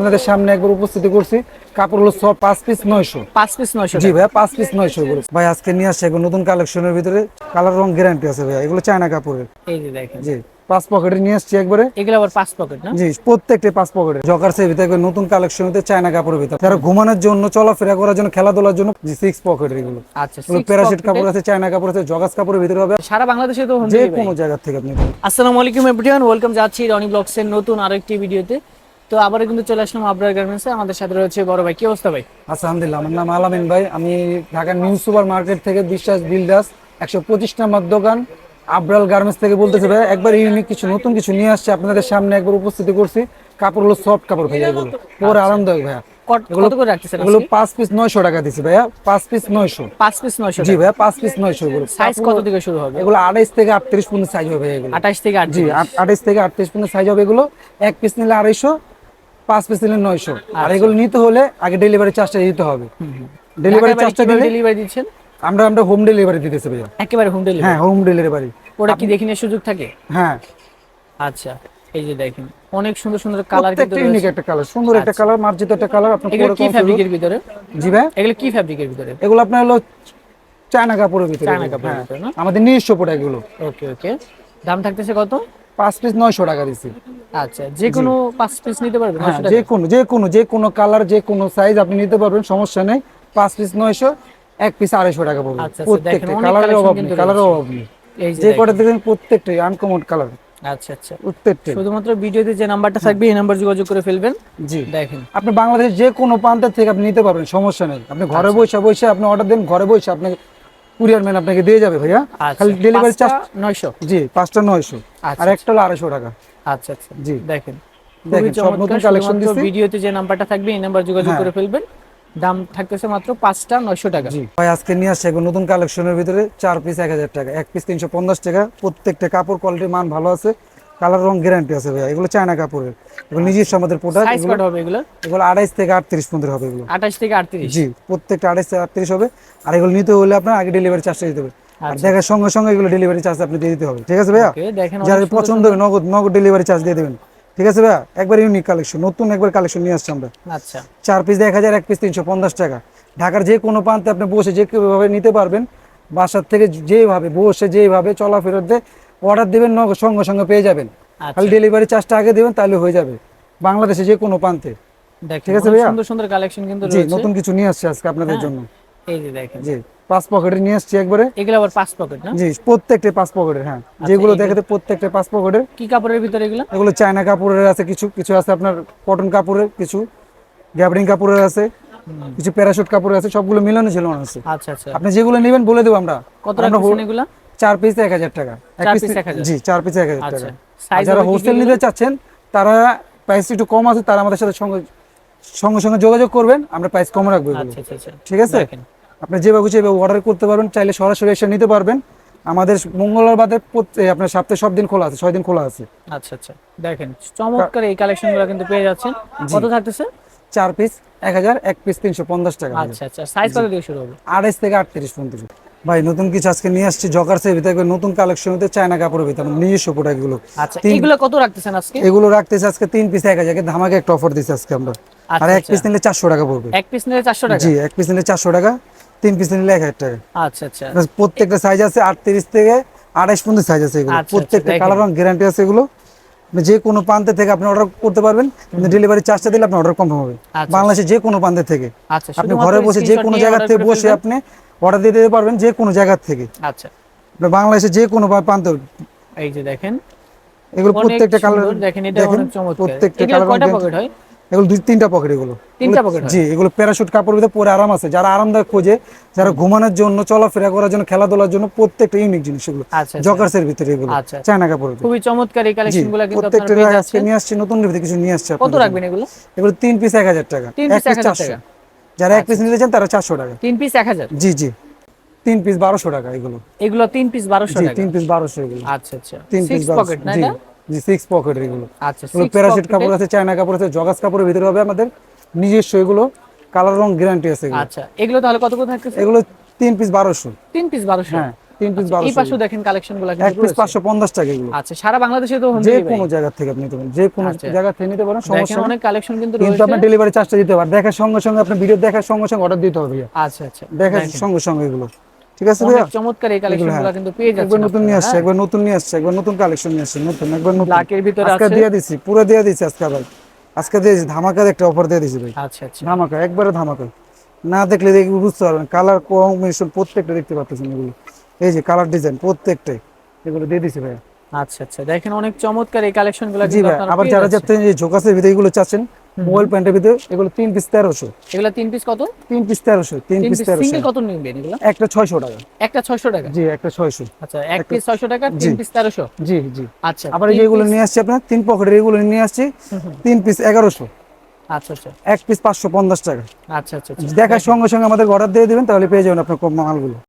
আপনাদের সামনে একবার উপস্থিতি করছি। কাপড় হলো সব পাঁচ পিস নয়শো। পাঁচ পিস নয়শো জি ভাই পাঁচ পিস নয়শো এগুলো ভাই আজকে নিয়ে আসছে একবার নতুন কালেকশনের ভিতরে। কালার রং গ্যারান্টি আছে ভাই এগুলো চায়না কাপড়ের। এই যে দেখেন। জি পাঁচ পকেটে নিয়ে আসছি একবারে। এগুলো আবার পাঁচ পকেট না? জি প্রত্যেকটা পাঁচ পকেটে জকার ভিতরে নতুন কালেকশন হতে চায়না কাপড়ের ভিতরে। যারা ঘুমানোর জন্য চলাফেরা করার জন্য খেলাধুলার জন্য জি সিক্স পকেটের এগুলো। আচ্ছা pocket কাপড় আছে চায়না কাপড় আছে জগাস কাপড়ের ভিতরে হবে। সারা বাংলাদেশে তো যে কোনো জায়গা থেকে আপনি আসসালামু আলাইকুম এভরিওয়ান ওয়েলকাম যাচ্ছি রনি ব্লগসের নতুন আরেকটি ভিডিওতে। তো আবারও কিন্তু চলে আসলাম আবরার গার্মেন্টসে আমাদের সাথে রয়েছে বড় ভাই। কি অবস্থা ভাই? আলহামদুলিল্লাহ আমার নাম আলামিন ভাই। আমি ঢাকা নিউ সুপার মার্কেট থেকে বিশ্বাস বিল্ডার্স একশো পঁচিশ নাম্বার দোকান আবরাল গার্মেন্টস থেকে বলতেছে ভাই। একবার ইউনিক কিছু নতুন কিছু নিয়ে আসছে। আপনাদের সামনে একবার উপস্থিত করছি। কাপড় হলো সফট কাপড় ভাইয়া এগুলো। পরে আরামদায়ক ভাইয়া। কত কত করে রাখতেছেন এগুলো পাঁচ পিস নয়শো টাকা দিছি ভাইয়া। পাঁচ পিস নয়শো। পাঁচ পিস নয়শো জি ভাইয়া পাঁচ পিস নয়শো এগুলো। সাইজ কত থেকে শুরু হবে? এগুলো আড়াইশ থেকে আটত্রিশ পর্যন্ত সাইজ হবে এগুলো। আঠাশ থেকে আট জি আট- আঠাইশ থেকে আটত্রিশ পর্যন্ত সাইজ হবে এগুলো। এক পিস নিলে আড়াইশো পাঁচ পিস নিলে নয়শো। আর এগুলো নিতে হলে আগে ডেলিভারি চার্জটা দিতে হবে। ডেলিভারি চার্জটা দিলে ডেলিভারি দিচ্ছেন? আমরা আমরা হোম ডেলিভারি দিতেছি ভাইয়া। একেবারে হোম ডেলিভারি হ্যাঁ হোম ডেলিভারি ওটা কি দেখে নেওয়ার সুযোগ থাকে? হ্যাঁ। আচ্ছা এই যে দেখেন অনেক সুন্দর সুন্দর কালার কিন্তু ইউনিক একটা কালার সুন্দর একটা কালার মার্জিত একটা কালার আপনার এগুলো কি ফ্যাব্রিকের ভিতরে? জি ভাই। এগুলো কি ফ্যাব্রিকের ভিতরে? এগুলো আপনার হলো চায়না কাপড়ের ভিতরে। চায়না কাপড়ের হ্যাঁ। ভিতরে না? আমাদের নিজস্ব প্রোডাক্ট এগুলো। ওকে ওকে। দাম থাকতেছে কত? পাঁচ পিস নয়শো টাকা দিচ্ছি আচ্ছা যে কোনো পাঁচ পিস নিতে পারবেন হ্যাঁ 900 টাকা? যে কোনো যে কোনো যে কোনো কালার যে কোনো সাইজ আপনি নিতে পারবেন সমস্যা নেই। পাঁচ পিস নয়শো এক পিস আড়াইশো টাকা পড়বে। আচ্ছা, আচ্ছা, প্রত্যেকটা কালারের অভাব নেই কালারের অভাব নেই। যে কটা দেখবেন প্রত্যেকটাই আনকমন কালার আচ্ছা আচ্ছা। প্রত্যেকটাই। শুধুমাত্র ভিডিওতে যে নাম্বারটা থাকবে এই নাম্বার যোগাযোগ করে ফেলবেন। জি। দেখেন। আপনি বাংলাদেশের যে কোনো প্রান্তের থেকে আপনি নিতে পারবেন সমস্যা নেই। আপনি আচ্ছা। ঘরে বসে বসে আপনি অর্ডার দেন ঘরে বসে আপনাকে কুরিয়ার ম্যান আপনাকে দিয়ে যাবে ভাইয়া। আচ্ছা। খালি ডেলিভারি চার্জ নয়শো? জি পাঁচটা নয়শো। আচ্ছা, আর একটা হলো আড়াইশো টাকা। আচ্ছা আচ্ছা। জি। দেখেন দেখেন, সব নতুন কালেকশন দিছি। ভিডিওতে যে নাম্বারটা থাকবে এই নাম্বার যোগাযোগ হ্যাঁ। করে ফেলবেন। দাম থাকতেছে মাত্র পাঁচটা নয়শো টাকা। ভাই আজকে নিয়ে আসছে এখন নতুন কালেকশনের ভিতরে চার পিস এক হাজার টাকা। এক পিস তিনশো পঞ্চাশ টাকা। প্রত্যেকটা কাপড় কোয়ালিটির মান ভালো আছে। কালার রং গ্যারান্টি আছে ভাইয়া। এগুলো চায়না কাপড়ের। এগুলো নিজস্ব আমাদের প্রোডাক্ট সাইজ কত হবে এগুলো? এগুলো আড়াইশ থেকে আটত্রিশ পর্যন্ত হবে এগুলো। আঠাশ থেকে আটত্রিশ? জি প্রত্যেকটা আড়াইশ থেকে আটত্রিশ হবে। আর এগুলো নিতে হলে আপনার আগে ডেলিভারি চার্জটা দিতে হবে। আর আচ্ছা। দেখার সঙ্গে সঙ্গে এগুলো ডেলিভারি চার্জ আপনি দিয়ে দিতে হবে। ঠিক আছে ভাইয়া? ওকে দেখেন যার পছন্দ হবে নগদ নগদ ডেলিভারি চার্জ দিয়ে দেবেন। ঠিক আছে ভাইয়া? একবার ইউনিক কালেকশন নতুন একবার কালেকশন নিয়ে আসছি আমরা। আচ্ছা। চার পিস এক হাজার এক পিস তিনশো পঞ্চাশ টাকা। ঢাকার যে কোনো প্রান্তে আপনি বসে যে ভাবে নিতে পারবেন। বাসার থেকে যেভাবে বসে যেভাবে চলাফেরতে অর্ডার দেবেন সঙ্গে সঙ্গে পেয়ে যাবেন। আচ্ছা। খালি ডেলিভারি চার্জটা আগে দেবেন তাহলে হয়ে যাবে। বাংলাদেশে যে কোনো প্রান্তে। ঠিক আছে ভাইয়া? সুন্দর সুন্দর কালেকশন কিন্তু জি রয়েছে। নতুন কিছু নিয়ে আসছে আজকে আপনাদের হ্যাঁ। জন্য। এই যে দেখেন। জি পাঁচ পকেটে নিয়ে আসছি একবারে। এগুলো আবার পাঁচ পকেট না? জি প্রত্যেকটা পাঁচ পকেটের হ্যাঁ। যেগুলো দেখাতে প্রত্যেকটা পাঁচ পকেটের। কি কাপড়ের ভিতরে এগুলো? এগুলো চায়না কাপড়ের আছে কিছু কিছু আছে আপনার কটন কাপড়ের কিছু গ্যাবরিং কাপড়ের আছে কিছু প্যারাশুট কাপড়ের আছে সবগুলো মিলানো ছিল আছে। আচ্ছা আচ্ছা। আপনি যেগুলো নেবেন বলে দেবো আমরা। কত রাখছেন এগুলা? চার পিস এক হাজার টাকা। এক চার piece piece 1000 জি চার পিস এক হাজার আচ্ছা। টাকা। যারা হোস্টেল নিতে চাচ্ছেন তারা প্রাইস একটু কম আছে তারা আমাদের সাথে সঙ্গে সঙ্গে সঙ্গে যোগাযোগ করবেন আমরা প্রাইস কম রাখব আচ্ছা আচ্ছা ঠিক আছে? আপনি যেভাবে খুশি অর্ডার করতে পারবেন চাইলে সরাসরি এসে নিতে পারবেন। আমাদের মঙ্গলবার বাদে প্রত্যেক- আপনার সপ্তাহে সব দিন খোলা আছে ছয় দিন খোলা আছে। আচ্ছা আচ্ছা। দেখেন চমৎকার এই কালেকশনগুলো কিন্তু পেয়ে যাচ্ছেন। কত থাকতেছে? চার পিস এক হাজার এক পিস তিনশো পঞ্চাশ টাকা। আচ্ছা আচ্ছা। সাইজ কত দিয়ে শুরু হবে? আড়াইশ থেকে আটত্রিশ পর্যন্ত। ভাই নতুন কিছু আজকে নিয়ে আসছি জকার্সের ভিতরে একবার নতুন কালেকশন হতে চায়না কাপড়ের ভিতরে আমাদের নিজস্ব প্রোডাক্টগুলো আচ্ছা এগুলো কত রাখতেছেন আজকে? এগুলো রাখতেছে আজকে তিন পিস এক হাজার। ধামাকে একটা অফার দিচ্ছে আজকে আমরা। আচ্ছা, আর এক আচ্ছা। পিস নিলে চারশো টাকা পড়বে। এক পিস নিলে চারশো টাকা? জি এক পিস নিলে চারশো টাকা তিন পিস নিলে এক হাজার টাকা। আচ্ছা আচ্ছা। প্রত্যেকটা সাইজ আছে আটত্রিশ থেকে আড়াইশ পর্যন্ত সাইজ আছে এগুলো। আচ্ছা, প্রত্যেকটা কালার রং গ্যারান্টি আছে এগুলো। যে কোনো প্রান্তে থেকে আপনি অর্ডার করতে পারবেন কিন্তু ডেলিভারি চার্জটা দিলে আপনার অর্ডার কনফার্ম হবে। আচ্ছা। বাংলাদেশে যে কোনো প্রান্তে থেকে। আচ্ছা আপনি ঘরে বসে যে কোনো জায়গা থেকে বসে আপনি অর্ডার দিয়ে দিতে পারবেন যে কোনো জায়গা থেকে। আচ্ছা। বাংলাদেশে যে কোনো প্রান্ত এই যে দেখেন এগুলো প্রত্যেকটা কালার দেখেন এটা অনেক চমৎকার। প্রত্যেকটা কালার কয়টা পকেট হয়? এগুলো দুই তিনটা পকেট এগুলো। তিনটা এগুলো- জি এগুলো প্যারাশুট কাপড় ভিতরে পরে আরাম আছে। যারা আরামদায়ক খোঁজে যারা ঘুমানোর জন্য চলাফেরা করার জন্য খেলাধুলার জন্য প্রত্যেকটা ইউনিক জিনিস এগুলো। আচ্ছা আচ্ছা। জকার্সের ভিতরে এগুলো। আচ্ছা। চায়না কাপড় খুবই চমৎকার এই জি কালেকশনগুলো কিন্তু প্রত্যেকটা আজকে নিয়ে আসছি নতুন ভিতরে কিছু নিয়ে আসছে কত রাখবেন এগুলো? এগুলো তিন পিস এক হাজার টাকা। তিন পিস 1000 চারশো। টাকা। যারা এক পিস নিতে চান তারা চারশো টাকা। তিন পিস এক হাজার? জি জি। তিন পিস বারোশো টাকা এগুলো। এগুলো তিন পিস বারোশো জি টাকা। তিন পিস বারোশো এগুলো। আচ্ছা আচ্ছা। তিন পিস পকেট না? এটা জি সিক্স পকেটের এগুলো। আচ্ছা কাপড় আছে চায়না কাপড় আছে জগাস কাপড়ের ভিতরে হবে আমাদের নিজস্ব এগুলো কালার রং গ্যারান্টি আছে আচ্ছা এগুলো তাহলে কত করে থাকতেছে? এগুলো তিন পিস বারোশো। তিন পিস বারোশো? হ্যাঁ তিন পিস এই বারোশো। দেখেন কালেকশনগুলো এক পিস পাঁচশো পঞ্চাশ টাকা এগুলো। আচ্ছা সারা বাংলাদেশে তো হোম যে কোনো জায়গা থেকে আপনি নিতে পারেন যে কোনো আচ্ছা। জায়গা থেকে নিতে পারেন সমস্যা অনেক কালেকশন কিন্তু কিন্তু আপনার ডেলিভারি চার্জটা দিতে পারেন। দেখার সঙ্গে সঙ্গে আপনার ভিডিও দেখার সঙ্গে সঙ্গে অর্ডার দিতে হবে আচ্ছা আচ্ছা। দেখার সঙ্গে সঙ্গে এগুলো। ঠিক আছে ভাইয়া? চমৎকার এই কালেকশনগুলো হ্যাঁ। কিন্তু পেয়ে একবার নতুন নিয়ে আসছে একবার নতুন নিয়ে আসছে একবার নতুন কালেকশন নিয়ে আসছে নতুন একবার নতুন। ব্ল্যাক এর ভিতরে আজকে দিয়ে দিছি পুরো দিয়ে দিছি আজকে ভাই আজকে দিয়ে ধামাকার একটা অফার দিয়ে দিছি ভাই। আচ্ছা আচ্ছা। ধামাকা একবারে ধামাকা। না দেখলে দেখি বুঝতে পারবেন কালার কম্বিনেশন প্রত্যেকটা দেখতে পাচ্ছেন এগুলো। এই যে কালার ডিজাইন প্রত্যেকটাই এগুলো দিয়ে দিছি ভাই আচ্ছা আচ্ছা। দেখেন অনেক চমৎকার এই কালেকশনগুলো জি ভাই আবার যারা যাতে ঝোকাসের ভিতরে এগুলো চাচ্ছেন মোবাইল প্যান্টের ভিতরে এগুলো তিন পিস তেরোশো। এগুলো তিন পিস কত? তিন পিস তেরোশো তিন পিস তেরোশো। কত নিবেন এগুলো? একটা ছয়শো টাকা। একটা ছয়শো টাকা? জি একটা ছয়শো। আচ্ছা এক পিস ছয়শো টাকা তিন পিস তেরোশো? জি জি। আচ্ছা আবার যেগুলো নিয়ে আসছি আপনার তিন পকেটের এগুলো নিয়ে আসছি তিন পিস এগারোশো। আচ্ছা আচ্ছা। এক পিস পাঁচশো পঞ্চাশ টাকা। আচ্ছা আচ্ছা আচ্ছা। দেখার সঙ্গে সঙ্গে আমাদের অর্ডার দিয়ে দিবেন তাহলে পেয়ে যাবেন আপনার মালগুলো।